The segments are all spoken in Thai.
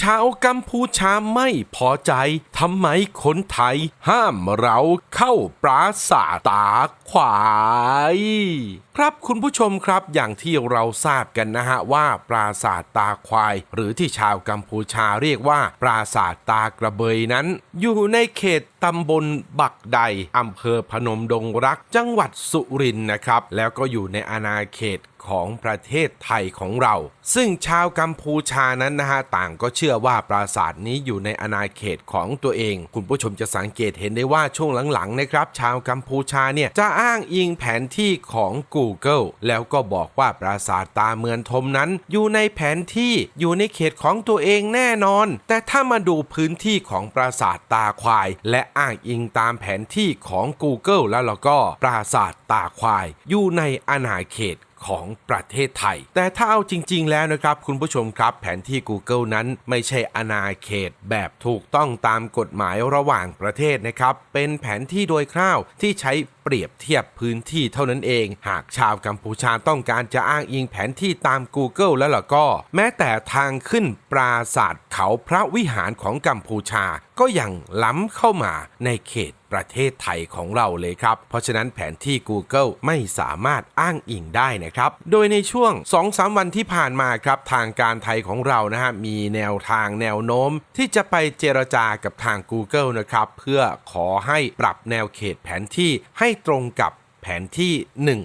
ชาวกัมพูชาไม่พอใจทำไมคนไทยห้ามเราเข้าปราสาทตาขวาย ครับคุณผู้ชมครับอย่างที่เราทราบกันนะฮะว่าปราสาทตาควาย หรือที่ชาวกัมพูชาเรียกว่าปราสาทตากระเบยนั้น อยู่ในเขตตำบลบักใดอำเภอพนมดงรักจังหวัดสุรินทร์นะครับ แล้วก็อยู่ในอาณาเขตของประเทศไทยของเรา ซึ่งชาวกัมพูชานั้นนะฮะต่างก็เชื่อว่าปราสาทนี้อยู่ในอาณาเขตของตัวเอง คุณผู้ชมจะสังเกตเห็นได้ว่าช่วงหลังๆนะครับ ชาวกัมพูชาเนี่ยจะอ้างอิงแผนที่ของ Google แล้วก็บอกว่าปราสาทตาเมือนทมนั้น อยู่ในแผนที่อยู่ในเขตของตัวเองแน่นอน แต่ถ้ามาดูพื้นที่ของปราสาทตาควาย และอ้างอิงตามแผนที่ของ Google แล้วเราก็ปราสาทตาควาย อยู่ในอาณาเขต ของประเทศไทย แต่ถ้าเอาจริง ๆ แล้วนะครับ คุณผู้ชมครับ แผนที่ Google นั้นไม่ใช่อาณาเขตแบบถูกต้องตามกฎหมายระหว่างประเทศนะครับ เป็นแผนที่โดยคร่าวที่ใช้เปรียบเทียบพื้นที่เท่านั้นเอง หากชาวกัมพูชาต้องการจะอ้างอิงแผนที่ตาม Google แล้วล่ะก็ แม้แต่ทางขึ้นปราสาทเขาพระวิหารของกัมพูชาก็ยังล้ำเข้ามาในเขต ประเทศไทยของเราเลยครับ เพราะฉะนั้นแผนที่ Google ไม่สามารถอ้างอิงได้นะครับ โดยในช่วง 2-3 วันที่ผ่านมาครับ ทางการไทยของเรานะฮะมีแนวทางแนวโน้ม ที่จะไปเจรจากับทาง Google นะครับ เพื่อขอให้ปรับแนวเขตแผนที่ให้ตรงกับแผนที่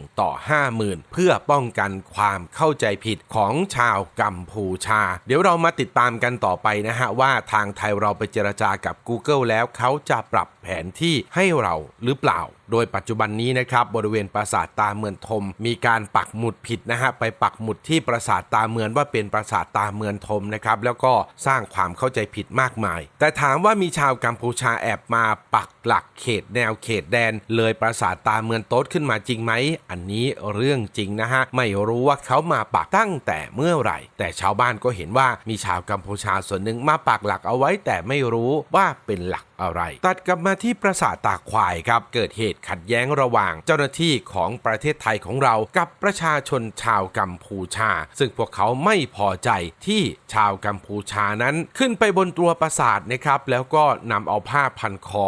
1 ต่อ 50,000 เพื่อป้องกันความเข้าใจผิดของชาวกัมพูชา เดี๋ยวเรามาติดตามกันต่อไปนะฮะ ว่าทางไทยเราไปเจรจากับ Google แล้วเขาจะปรับ แผนที่ให้เราหรือเปล่า โดยปัจจุบันนี้นะครับบริเวณปราสาทตาเมือนทม มีการปักหมุดผิดนะฮะไปปักหมุดที่ปราสาทตาเมือนว่าเป็นปราสาทตาเมือนทมนะครับแล้วก็สร้างความเข้าใจผิดมากมาย แต่ถามว่ามีชาวกัมพูชาแอบมาปักหลักเขตแนวเขตแดน เลยปราสาทตาเมือนโต๊ดขึ้นมาจริงไหมอันนี้เรื่องจริงนะฮะไม่รู้ว่าเขามาปักตั้งแต่เมื่อไหร่ แต่ชาวบ้านก็เห็นว่ามีชาวกัมพูชาส่วนหนึ่งมาปักหลักเอาไว้แต่ไม่รู้ว่าเป็นหลักอะไร ตัดกลับมาที่ปราสาทตาควายครับ เกิดเหตุขัดแย้งระหว่างเจ้าหน้าที่ของประเทศไทยของเรากับประชาชนชาวกัมพูชา ซึ่งพวกเขาไม่พอใจที่ชาวกัมพูชานั้น ขึ้นไปบนตัวปราสาทนะครับ แล้วก็นำเอาผ้าพันคอ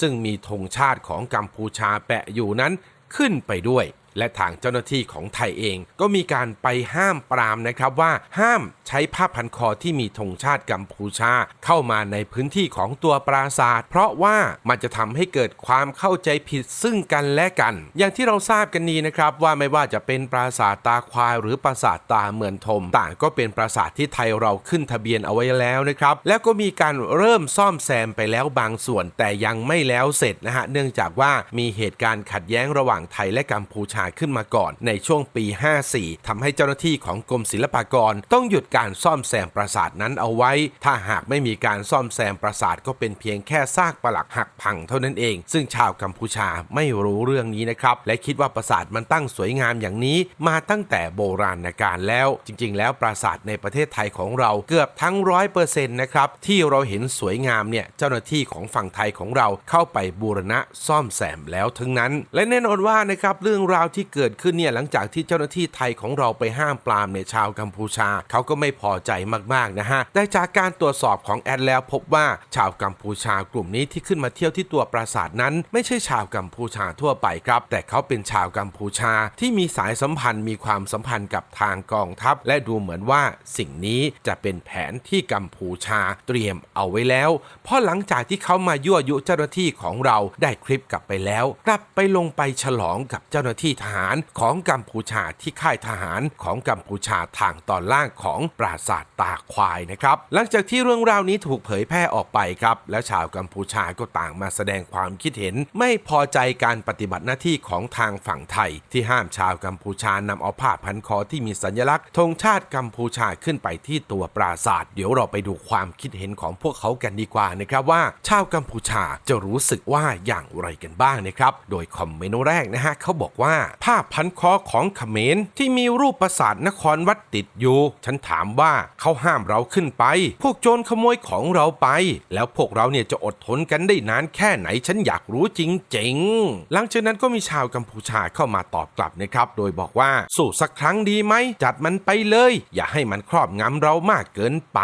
ซึ่งมีธงชาติของกัมพูชาแปะอยู่นั้นขึ้นไปด้วย และทางเจ้าหน้าที่ของไทยเอง ก็มีการไปห้ามปรามนะครับว่าห้ามใช้ผ้าพันคอที่มีธงชาติกัมพูชา เข้ามาในพื้นที่ของตัวปราสาทเพราะว่ามันจะทำให้เกิดความเข้าใจผิดซึ่งกันและกัน อย่างที่เราทราบกันนี้นะครับว่าไม่ว่าจะเป็นปราสาทตาควาย หรือปราสาทตาเหมือนทม ต่างก็เป็นปราสาทที่ไทยเราขึ้นทะเบียนเอาไว้แล้วนะครับ แล้วก็มีการเริ่มซ่อมแซมไปแล้วบางส่วนแต่ยังไม่แล้วเสร็จนะฮะเนื่องจากว่ามีเหตุการณ์ขัดแย้งระหว่างไทยและกัมพูชาขึ้นมาก่อนในช่วงปี 54ทำให้เจ้าหน้าที่ของกรมศิลปากรต้องหยุดการซ่อมแซมปราสาทนั้นเอาไว้ ถ้าหากไม่มีการซ่อมแซมปราสาทก็เป็นเพียงแค่ซากปรักหักพังเท่านั้นเอง ซึ่งชาวกัมพูชาไม่รู้เรื่องนี้นะครับ และคิดว่าปราสาทมันตั้งสวยงามอย่างนี้ มาตั้งแต่โบราณกาลแล้ว จริง ๆ แล้วปราสาทในประเทศไทยของเราเกือบทั้งร้อยเปอร์เซ็นต์นะครับที่เราเห็นสวยงามเนี่ยเจ้าหน้าที่ของฝั่งไทยของเราเข้าไปบูรณะซ่อมแซมแล้วทั้งนั้น และแน่นอนว่านะครับเรื่องราวที่เกิดขึ้นเนี่ยหลังจากที่เจ้าหน้าที่ไทยของเราไปห้ามปรามเนี่ยชาวกัมพูชาเขาก็ไม่พอใจมากๆนะฮะแต่จากการตรวจสอบของแอดแล้วพบว่าชาวกัมพูชากลุ่มนี้ที่ขึ้นมาเที่ยวที่ตัวปราสาทนั้น ไม่ใช่ชาวกัมพูชาทั่วไปครับ แต่เขาเป็นชาวกัมพูชาที่มีสายสัมพันธ์มีความสัมพันธ์กับทางกองทัพ และดูเหมือนว่าสิ่งนี้จะเป็นแผนที่กัมพูชาเตรียมเอาไว้แล้ว เพราะหลังจากที่เขามายั่วยุเจ้าหน้าที่ของเราได้คลิปกลับไปแล้ว กลับไปลงไปฉลองกับเจ้าหน้าที่ทหารของกัมพูชาที่ค่ายทหารของกัมพูชาทางตอนล่างของปราสาทตาควายนะครับ หลังจากที่เรื่องราวนี้ถูกเผยแพร่ออกไปครับ แล้วชาวกัมพูชาก็ต่างมาแสดงความคิดเห็น ไม่พอใจการปฏิบัติหน้าที่ของทางฝั่งไทย ที่ห้ามชาวกัมพูชานำเอาผ้าพันคอที่มีสัญลักษณ์ธงชาติกัมพูชาขึ้นไปที่ตัวปราสาทเดี๋ยวเราไปดูความคิดเห็นของพวกเขากันดีกว่านะครับว่า ชาวกัมพูชาจะรู้สึกว่าอย่างไรกันบ้างนะครับ โดยคอมเมนต์แรกนะฮะเขาบอกว่าผ้าพันคอของเขมรที่มีรูปปราสาทนครวัดติดอยู่ ฉันถามว่าเขาห้ามเราขึ้นไป พวกโจรขโมยของเราไป แล้วพวกเราเนี่ยจะอดทนกันได้นานแค่ไหนฉันอยากรู้จริงๆ หลังจากนั้นก็มีชาวกัมพูชาเข้ามาตอบกลับนะครับ โดยบอกว่าสู้สักครั้งดีไหมจัดมันไปเลย อย่าให้มันครอบงำเรามากเกินไป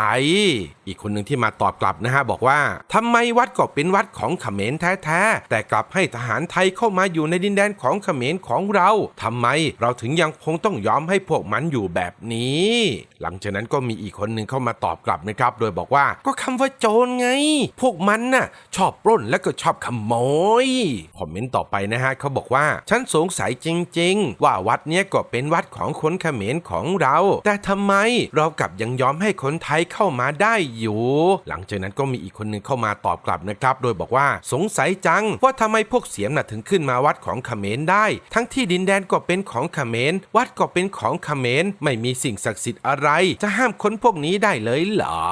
อีกคนหนึ่งที่มาตอบกลับนะฮะบอกว่าทำไมวัดก็เป็นวัดของเขมรแท้ๆแต่กลับให้ทหารไทยเข้ามาอยู่ในดินแดนของเขมรของเราทำไมเราถึงยังคงต้องยอมให้พวกมันอยู่แบบนี้ หลังจากนั้นก็มีอีกคนหนึ่งเข้ามาตอบกลับนะครับ โดยบอกว่าก็คำว่าโจรไง พวกมันน่ะชอบปล้นและก็ชอบขโมยคอมเมนต์ต่อไปนะฮะเขาบอกว่า ฉันสงสัยจริง ๆ ว่าวัดเนี้ยก็เป็นวัดของคนเขมรของเรา แต่ทำไมเรากลับยังยอมให้คนไทยเข้ามาได้อยู่ หลังจากนั้นก็มีอีกคนหนึ่งเข้ามาตอบกลับนะครับ โดยบอกว่าสงสัยจังว่าทำไมพวกเสียมน่ะถึงขึ้นมาวัดของเขมรได้ ทั้งที่ดินแดนก็เป็นของเขมร วัดก็เป็นของเขมร ไม่มีสิ่งศักดิ์สิทธิ์อะไร จะห้ามคนพวกนี้ได้เลยเหรอ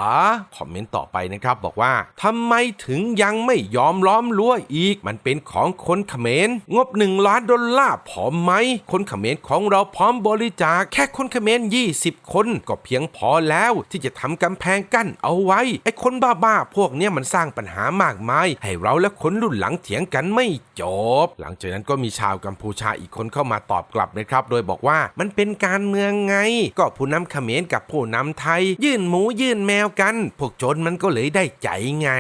คอมเมนต์ต่อไปนะครับบอกว่าทำไมถึงยังไม่ยอมล้อมรั้วอีก มันเป็นของคนเขมร งบ1ล้านดอลลาร์พร้อมไหม คนเขมรของเราพร้อมบริจาค แค่คนเขมร20 คนก็เพียงพอแล้วที่จะทำกำแพงกั้นเอาไว้ ไอ้คนบ้าๆพวกเนี้ยมันสร้างปัญหามากมาย ให้เราและคนรุ่นหลังเถียงกันไม่จบ หลังจากนั้นก็มีชาวกัมพูชาอีกคนนเข้ามาตอบกลับนะครับ โดยบอกว่ามันเป็นการเมืองไง ก็ผู้นำเขมรกับผู้นำไทย ยื่นหมูยื่นแมวกัน พวกโจรมันก็เลยได้ใจไง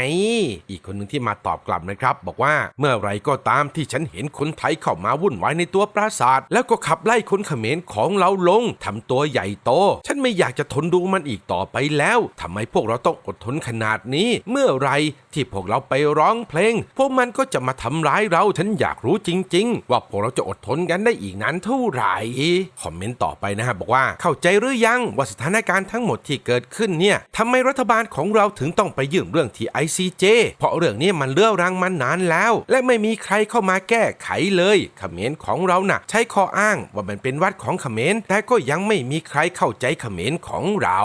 อีกคนหนึ่งที่มาตอบกลับนะครับ บอกว่าเมื่อไรก็ตามที่ฉันเห็นคนไทยเข้ามาวุ่นวายในตัวปราสาท แล้วก็ขับไล่คนเขมรของเราลงทำตัวใหญ่โต ฉันไม่อยากจะทนดูมันอีกต่อไปแล้วทำไมพวกเราต้องอดทนขนาดนี้ เมื่อไรที่พวกเราไปร้องเพลง พวกมันก็จะมาทำร้ายเราฉันอยากรู้จริง ๆ ว่าพวกเราจะอดทนกันได้อีกนานเท่าไหร่ คอมเมนต์ต่อไปนะฮะบอกว่าเข้าใจหรือยังว่าสถานการณ์ทั้งหมดที่เกิดขึ้นเนี่ยทำไมรัฐบาลของเราถึงต้องไปยื่นเรื่องที่ ICJ เพราะเรื่องนี้มันเลื่อรังมานานแล้ว และไม่มีใครเข้ามาแก้ไขเลยคอมเขมรของเราน่ะ ใช้ข้ออ้างว่ามันเป็นวัดของคอมเขมรแต่ก็ยังไม่มีใครเข้าใจคอมเขมรของเรา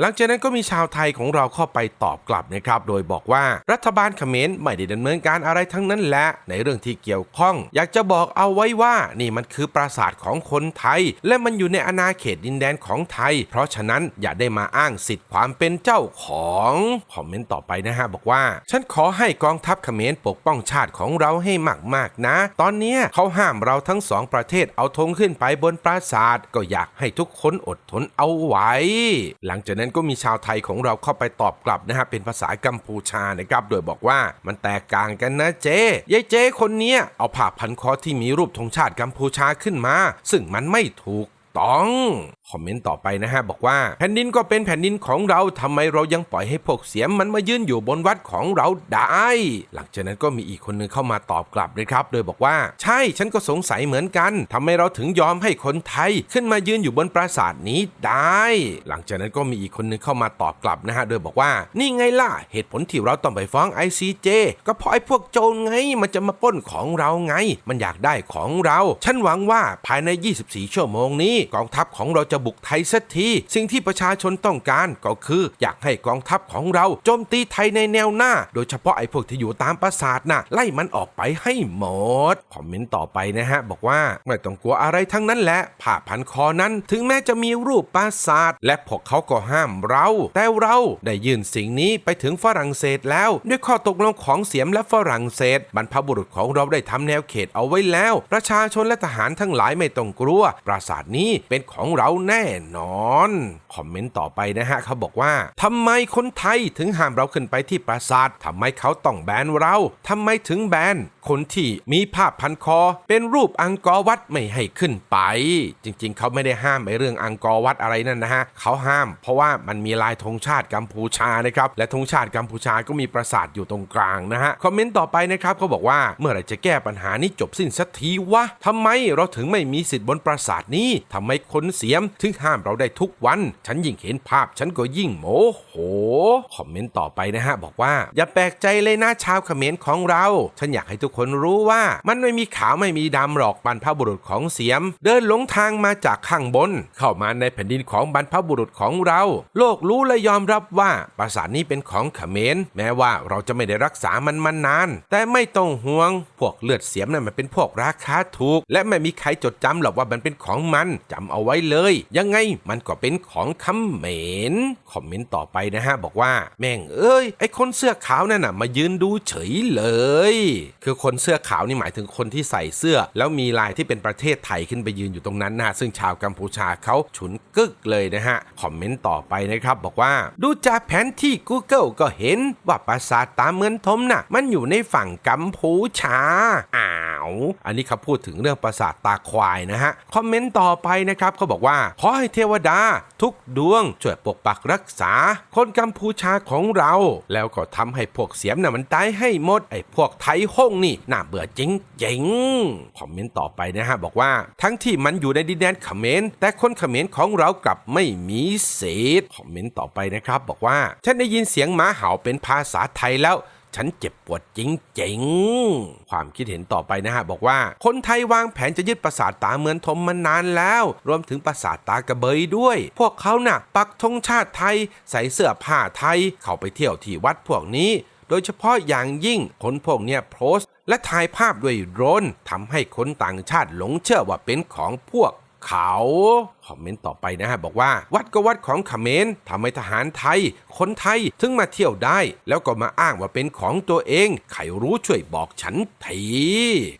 หลังจากนั้นก็มีชาวไทยของเราเข้าไปตอบกลับนะครับ โดยบอกว่ารัฐบาลคอมเขมรไม่ได้ดำเนินการอะไรทั้งนั้นแหละในเรื่องที่เกี่ยวข้อง อยากจะบอกเอาไว้ว่านี่มันคือปราสาทของคนไทย และมันอยู่ในอาณาเขตดินแดนของไทย เพราะฉะนั้นอย่าได้มาอ้างสิทธิ์ความเป็นเจ้าของคอมเมนต์ต่อไปนะฮะบอกว่า ฉันขอให้กองทัพเขมรปกป้องชาติของเราให้มากๆนะ ตอนนี้เขาห้ามเราทั้งสองประเทศเอาธงขึ้นไปบนปราสาทก็อยากให้ทุกคนอดทนเอาไว้ หลังจากนั้นก็มีชาวไทยของเราเข้าไปตอบกลับนะฮะเป็นภาษากัมพูชานะครับโดยบอกว่ามันแตกต่างกันนะเจ๊ยายเจ๊คนนี้เอาผ้าพันคอที่มีรูปธงชาติกัมพูชาขึ้นมา ซึ่งมันไม่ถูก ต้อง คอมเมนต์ต่อไปนะฮะ บอกว่าแผ่นดินก็เป็นแผ่นดินของเราทำไมเรายังปล่อยให้พวกเสียมมันมายืนอยู่บนวัดของเราได้ หลังจากนั้นก็มีอีกคนนึงเข้ามาตอบกลับเลยครับ โดยบอกว่า ใช่ฉันก็สงสัยเหมือนกันทำไมเราถึงยอมให้คนไทย ขึ้นมายืนอยู่บนปราสาทนี้ได้ หลังจากนั้นก็มีอีกคนนึงเข้ามาตอบกลับนะฮะ โดยบอกว่า นี่ไงล่ะ เหตุผลที่เราต้องไปฟ้อง ICJ ก็เพราะไอ้พวกโจรไง มันจะมาปล้นของเราไง มันอยากได้ของเรา ฉันหวังว่าภายใน 24 ชั่วโมงนี้กองทัพของเราจะบุกไทยสักที สิ่งที่ประชาชนต้องการก็คือ อยากให้กองทัพของเราโจมตีไทยในแนวหน้า โดยเฉพาะไอ้พวกที่อยู่ตามปราสาทน่ะไล่มันออกไปให้หมด คอมเมนต์ต่อไปนะฮะ บอกว่าไม่ต้องกลัวอะไรทั้งนั้นแหละผ้าพันคอนั้น ถึงแม้จะมีรูปปราสาท และพวกเขาก็ห้ามเรา แต่เราได้ยื่นสิ่งนี้ไปถึงฝรั่งเศสแล้ว ด้วยข้อตกลงของเสียมและฝรั่งเศส บรรพบุรุษของเราได้ทำแนวเขตเอาไว้แล้ว ประชาชนและทหารทั้งหลายไม่ต้องกลัว ปราสาทนี้เป็นของเราแน่นอน คอมเมนต์ต่อไปนะฮะเขาบอกว่าทำไมคนไทยถึงห้ามเราขึ้นไปที่ปราสาททำไมเขาต้องแบนเราทำไมถึงแบนคนที่มีภาพพันคอ เป็นรูปอังกอร์วัดไม่ให้ขึ้นไป จริงๆ เขาไม่ได้ห้ามไอ้เรื่องอังกอร์วัดอะไรนั่นนะฮะเขาห้าม เพราะว่ามันมีลายธงชาติกัมพูชานะครับและธงชาติกัมพูชาก็มีปราสาทอยู่ตรงกลางนะฮะคอมเมนต์ต่อไปนะครับเขาบอกว่าเมื่อไรจะแก้ปัญหานี้จบสิ้นสักทีวะทำไมเราถึงไม่มีสิทธิ์บนปราสาทนี้ทำไมไมคนเสียม ถึงห้ามเราได้ทุกวัน ฉันยิ่งเห็นภาพฉันก็ยิ่งโมโห คอมเมนต์ต่อไปนะฮะ บอกว่า อย่าแปลกใจเลยนะชาวเขมรของเรา ฉันอยากให้ทุกคนรู้ว่า มันไม่มีขาวไม่มีดำหรอกบรรพบุรุษของเสียม เดินหลงทางมาจากข้างบน เข้ามาในแผ่นดินของบรรพบุรุษของเรา โลกรู้และยอมรับว่าปราสาทนี้เป็นของเขมร แม้ว่าเราจะไม่ได้รักษามันมานาน แต่ไม่ต้องห่วง พวกเลือดเสียมนั้นมันเป็นพวกราคาถูก และไม่มีใครจดจำหรอกว่ามันเป็นของมันจำเอาไว้เลย ยังไงมันก็เป็นของเขมรคอมเมนต์ต่อไปนะฮะ บอกว่า แม่งเอ้ย ไอคนเสื้อขาวนั่นน่ะมายืนดูเฉยเลย คือคนเสื้อขาวนี่หมายถึงคนที่ใส่เสื้อ แล้วมีลายที่เป็นประเทศไทยขึ้นไปยืนอยู่ตรงนั้นนะฮะซึ่งชาวกัมพูชาเขาฉุนกึกเลยนะฮะคอมเมนต์ต่อไปนะครับบอกว่า ดูจากแผนที่ Google ก็เห็นว่าปราสาทตาเมือนทมน่ะ มันอยู่ในฝั่งกัมพูชาอ้าว อันนี้เขาพูดถึงเรื่องปราสาทตาควายนะฮะคอมเมนต์ต่อไปนะครับเขาบอกว่าขอให้เทวดาทุกดวงช่วยปกปักรักษา คนกัมพูชาของเรา แล้วก็ทำให้พวกเสียมน่ะมันตายให้หมดไอ้พวกไทยห้องนี่น่าเบื่อจริงๆคอมเมนต์ต่อไปนะฮะบอกว่าทั้งที่มันอยู่ในดินแดนเขมรแต่คนเขมรของเรากลับไม่มีสิทธิ์คอมเมนต์ต่อไปนะครับ บอกว่าฉันได้ยินเสียงหมาเห่าเป็นภาษาไทยแล้ว ฉันเจ็บปวดจริงๆ ความคิดเห็นต่อไปนะฮะ บอกว่าคนไทยวางแผนจะยึดปราสาทตาเมือนทมมานานแล้ว รวมถึงปราสาทตากระเบยด้วย พวกเขาน่ะ ปักธงชาติไทย ใส่เสื้อผ้าไทย เข้าไปเที่ยวที่วัดพวกนี้ โดยเฉพาะอย่างยิ่งคนพวกเนี้ยโพสต์ และถ่ายภาพด้วยโดรนทำให้คนต่างชาติหลงเชื่อว่าเป็นของพวกเขา คอมเมนต์ต่อไปนะฮะบอกว่า วัดก็วัดของเขมรทำให้ทหารไทย คนไทยถึงมาเที่ยวได้ แล้วก็มาอ้างว่าเป็นของตัวเองใครรู้ช่วยบอกฉันที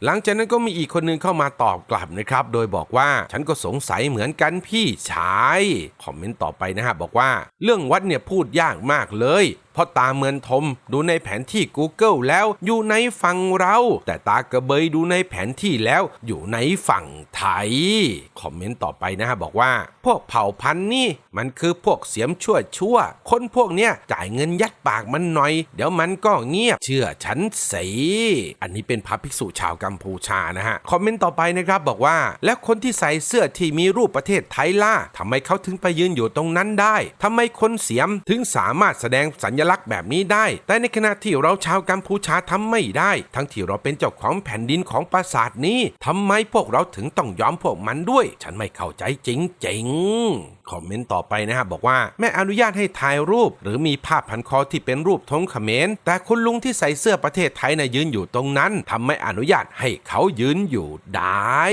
หลังจากนั้นก็มีอีกคนนึงเข้ามาตอบกลับนะครับ โดยบอกว่าฉันก็สงสัยเหมือนกันพี่ชายคอมเมนต์ต่อไปนะฮะบอกว่า เรื่องวัดเนี่ยพูดยากมากเลยพราะตาเมือนทมดูในแผนที่ Google แล้วอยู่ในฝั่งเรา แต่ตากระเบยดูในแผนที่แล้วอยู่ในฝั่งไทย คอมเมนต์ต่อไปนะฮะบอกว่า พวกเผ่าพันธุ์นี่ มันคือพวกเสียมชั่วชั่ว คนพวกเนี้ยจ่ายเงินยัดปากมันหน่อย เดี๋ยวมันก็เงียบเชื่อฉันสิอันนี้เป็นพระภิกษุชาวกัมพูชานะฮะ คอมเมนต์ต่อไปนะครับบอกว่า แล้วคนที่ใส่เสื้อที่มีรูปประเทศไทยล่ะทำไมเขาถึงไปยืนอยู่ตรงนั้นได้ทำไมคนเสียมถึงสามารถแสดงสัญลักษณ์แบบนี้ได้ แต่ในขณะที่เราชาวกัมพูชาทำไม่ได้ ทั้งที่เราเป็นเจ้าของแผ่นดินของปราสาทนี้ทำไมพวกเราถึงต้องยอมพวกมันด้วย ฉันไม่เข้าใจจริงๆ คอมเมนต์ต่อไปนะฮะบอกว่าแม่อนุญาตให้ถ่ายรูป หรือมีภาพพันคอที่เป็นรูปธงเขมรแต่คุณลุงที่ใส่เสื้อประเทศไทยนะ่ะยืนอยู่ตรงนั้นทำไม่อนุญาตให้เขายืนอยู่ได้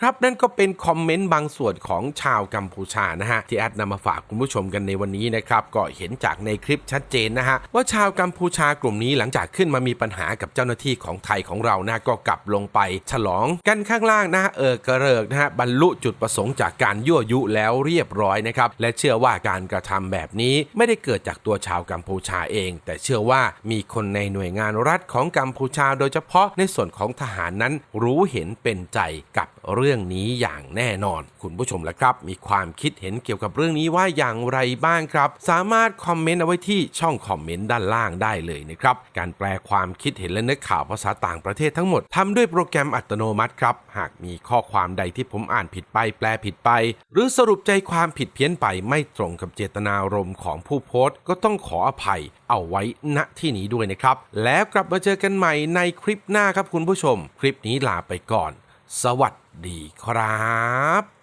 ครับนั่นก็เป็นคอมเมนต์บางส่วนของชาวกัมพูชานะฮะที่แอดนำมาฝากคุณผู้ชมกันในวันนี้นะครับก็เห็นจากในคลิปชัดเจนนะฮะว่าชาวกัมพูชากลุ่มนี้หลังจากขึ้นมามีปัญหากับเจ้าหน้าที่ของไทยของเรานะก็กลับลงไป ฉลองกันข้างล่างนะฮะเออกระเริกนะฮะบรรลุจุดประสงค์จากการยั่วยุแล้วเรียบร้อยนะครับ และเชื่อว่าการกระทำแบบนี้ไม่ได้เกิดจากตัวชาวกัมพูชาเอง แต่เชื่อว่ามีคนในหน่วยงานรัฐของกัมพูชา โดยเฉพาะในส่วนของทหารนั้นรู้เห็นเป็นใจกับ เรื่องนี้อย่างแน่นอน คุณผู้ชมละครับ มีความคิดเห็นเกี่ยวกับเรื่องนี้ว่าอย่างไรบ้างครับ สามารถคอมเมนต์เอาไว้ที่ช่องคอมเมนต์ด้านล่างได้เลยนะครับการแปลความคิดเห็นและเนื้อข่าวภาษาต่างประเทศทั้งหมดทำด้วยโปรแกรมอัตโนมัติครับ หากมีข้อความใดที่ผมอ่านผิดไป แปลผิดไป หรือสรุปใจความผิดเพี้ยนไปไม่ตรงกับเจตนารมณ์ของผู้โพสต์ ก็ต้องขออภัยเอาไว้ณที่นี้ด้วยนะครับ แล้วกลับมาเจอกันใหม่ในคลิปหน้าครับคุณผู้ชม คลิปนี้ลาไปก่อน สวัสดีครับ